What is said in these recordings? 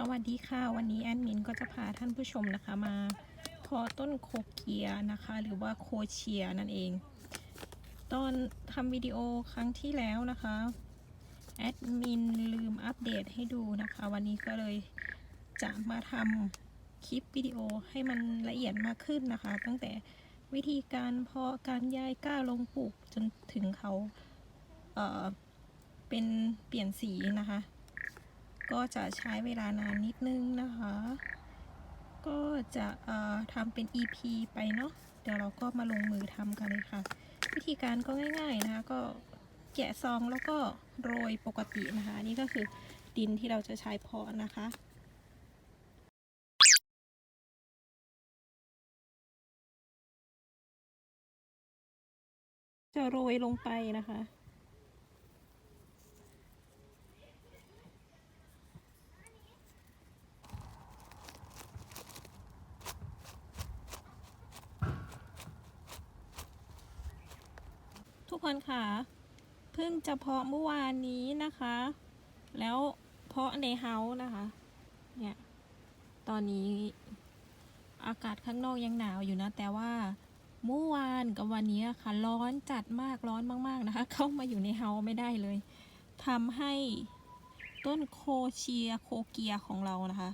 สวัสดีค่ะ วันนี้แอดมินก็จะพาท่านผู้ชมนะคะมาเพอต้นโคเกียนะคะ หรือว่าโคเชียนั่นเอง ตอนทำวิดีโอครั้งที่แล้วนะคะแอดมินลืมอัปเดตให้ดูนะคะ วันนี้ก็เลยจะมาทำคลิปวิดีโอให้มันละเอียดมากขึ้นนะคะ ตั้งแต่วิธีการเพาะการย้ายก้าลงปลูกจนถึงเขาเอ่อเป็นเปลี่ยนสีนะคะ ก็จะใช้เวลานานนิดนึงนะคะ ก็จะทำเป็น EP ไปเนาะเดี๋ยวเราก็มาลงมือทำกันเลยค่ะ วิธีการก็ง่าย ๆนะคะ ก็แกะซองแล้วก็โรยปกตินะคะนนี่ก็คือดินที่เราจะใช้เพาะนะคะจะโรยลงไปนะคะ กคนค่ะเพิ่งจะเพาะเมื่อวานนี้นะคะ แล้วเพาะในเฮาส์นะคะเนี่ยตอนนี้อากาศข้างนอกยังหนาวอยู่นะ แต่ว่าเมื่อวานกับวันนี้ค่ะร้อนจัดมากร้อนมากๆนะคะ เข้ามาอยู่ในเฮาส์ไม่ได้เลยทำให้ต้นโคเชียโคเกียของเรานะคะ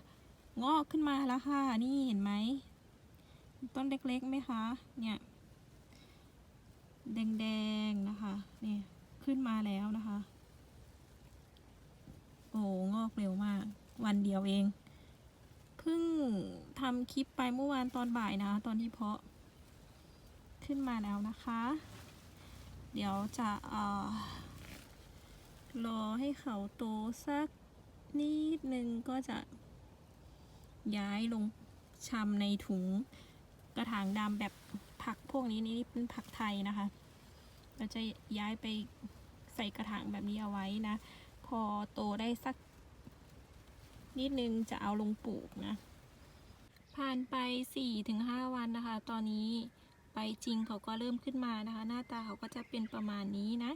งอกขึ้นมาแล้วค่ะ นี่เห็นไหม ต้นเล็กๆไหมคะ เนี่ย แดงๆนะคะนี่ขึ้นมาแล้วนะคะ โอ้งอกเร็วมาก วันเดียวเองเพิ่งทำคลิปไปเมื่อวานตอนบ่ายนะ ตอนที่เพาะ ขึ้นมาแล้วนะคะ เดี๋ยวจะเอ่อรอให้เขาโตสักนิดนึงก็จะย้ายลงชำในถุงกระถางดำแบบ ผักพวกนี้นี่เป็นผักไทยนะคะ เราจะย้ายไปใส่กระถางแบบนี้เอาไว้นะ พอโตได้สัก นิดนึงจะเอาลงปลูกนะ ผ่านไป4ี่ถึงห้าวันนะคะ ตอนนี้ใบจริงเขาก็เริ่มขึ้นมานะคะ หน้าตาเขาก็จะเป็นประมาณนี้นะ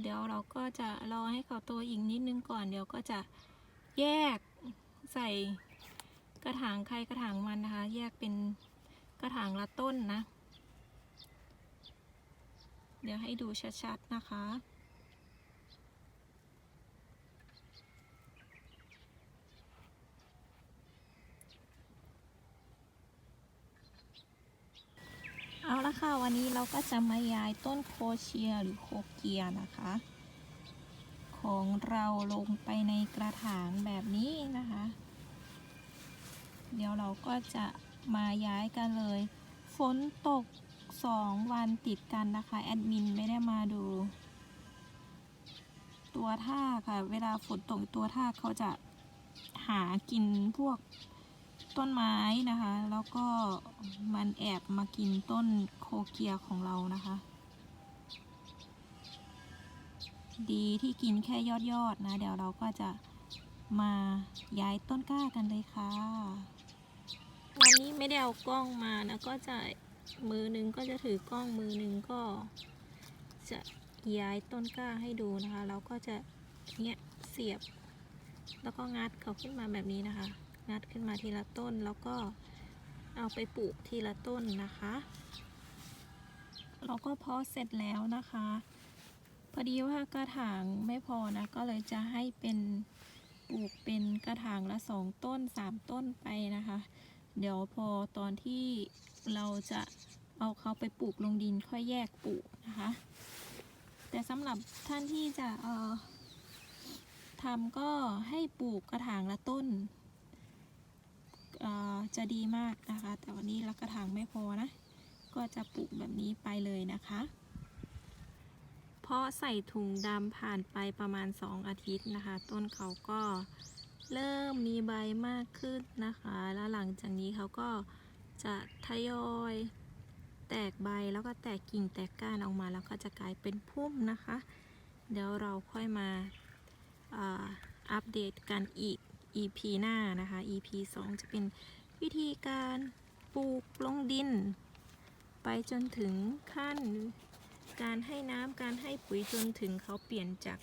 เดี๋ยวเราก็จะรอให้เขาโตอีกนิดนึงก่อน เดี๋ยวก็จะแยกใส่กระถางใครกระถางมันนะคะ แยกเป็น กระถางละต้นนะ เดี๋ยวให้ดูชัดๆนะคะ เอาละค่ะ วันนี้เราก็จะมาย้ายต้นโคเชียหรือโคเกียนะคะ ของเราลงไปในกระถางแบบนี้นะคะ เดี๋ยวเราก็จะ มาย้ายกันเลย ฝนตกสองวันติดกันนะคะ แอดมินไม่ได้มาดู ตัวท่าค่ะ เวลาฝนตกตัวท่าเขาจะหากินพวกต้นไม้นะคะ แล้วก็มันแอบมากินต้นโคเกียของเรานะคะ ดีที่กินแค่ยอดยอดๆนะ เดี๋ยวเราก็จะมาย้ายต้นกล้ากันเลยค่ะ วันนี้ไม่ได้เอากล้องมานะก็จะมือหนึงก็จะถือกล้องมือหนึงก็จะย้ายต้นกล้าให้ดูนะคะเราก็จะเนี่ยเสียบ แล้วก็งัดเขาขึ้นมาแบบนี้นะคะ งัดขึ้นมาทีละต้นแล้วก็เอาไปปลูกทีละต้นนะคะเราก็เพาะเสร็จแล้วนะคะ พอดีว่ากระถางไม่พอนะก็เลยจะให้เป็นปลูกเป็นกระถางละสองต้นสามต้นไปนะคะ เดี๋ยวพอตอนที่เราจะเอาเขาไปปลูกลงดินค่อยแยกปลูกนะคะ แต่สำหรับท่านที่จะเอ่อทำก็ให้ปลูกกระถางละต้นออจะดีมากนะคะ แต่วันนี้เรากระถางไม่พอนะ ก็จะปลูกแบบนี้ไปเลยนะคะเพราะใส่ถุงดำผ่านไปประมาณ 2 อาทิตย์นะคะ ต้นเขาก็ เริ่มมีใบมากขึ้นนะคะ แล้วหลังจากนี้เขาก็จะทยอย แตกใบแล้วก็แตกกิ่งแตกก้านออกมาแล้วก็จะกลายเป็นพุ่มนะคะ เดี๋ยวเราค่อยมาอัปเดตกันอีก EP หน้านะคะ EP 2 จะเป็นวิธีการปลูกลงดิน ไปจนถึงขั้นการให้น้ำการให้ปุ๋ยจนถึงเขาเปลี่ยนจาก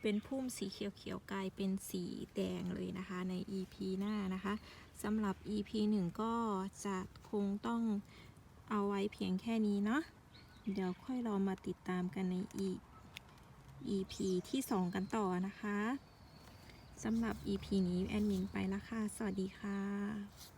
เป็นพุ่มสีเขียวๆกลายเป็นสีแดง นะคะใน EP หน้านะคะสำหรับ EP 1 ก็จะคงต้องเอาไว้เพียงแค่นี้เนาะเดี๋ยวค่อยเรามาติดตามกันใน EP ที่ 2 กันต่อนะคะสำหรับ EP นี้แอดมินไปละค่ะ สวัสดีค่ะ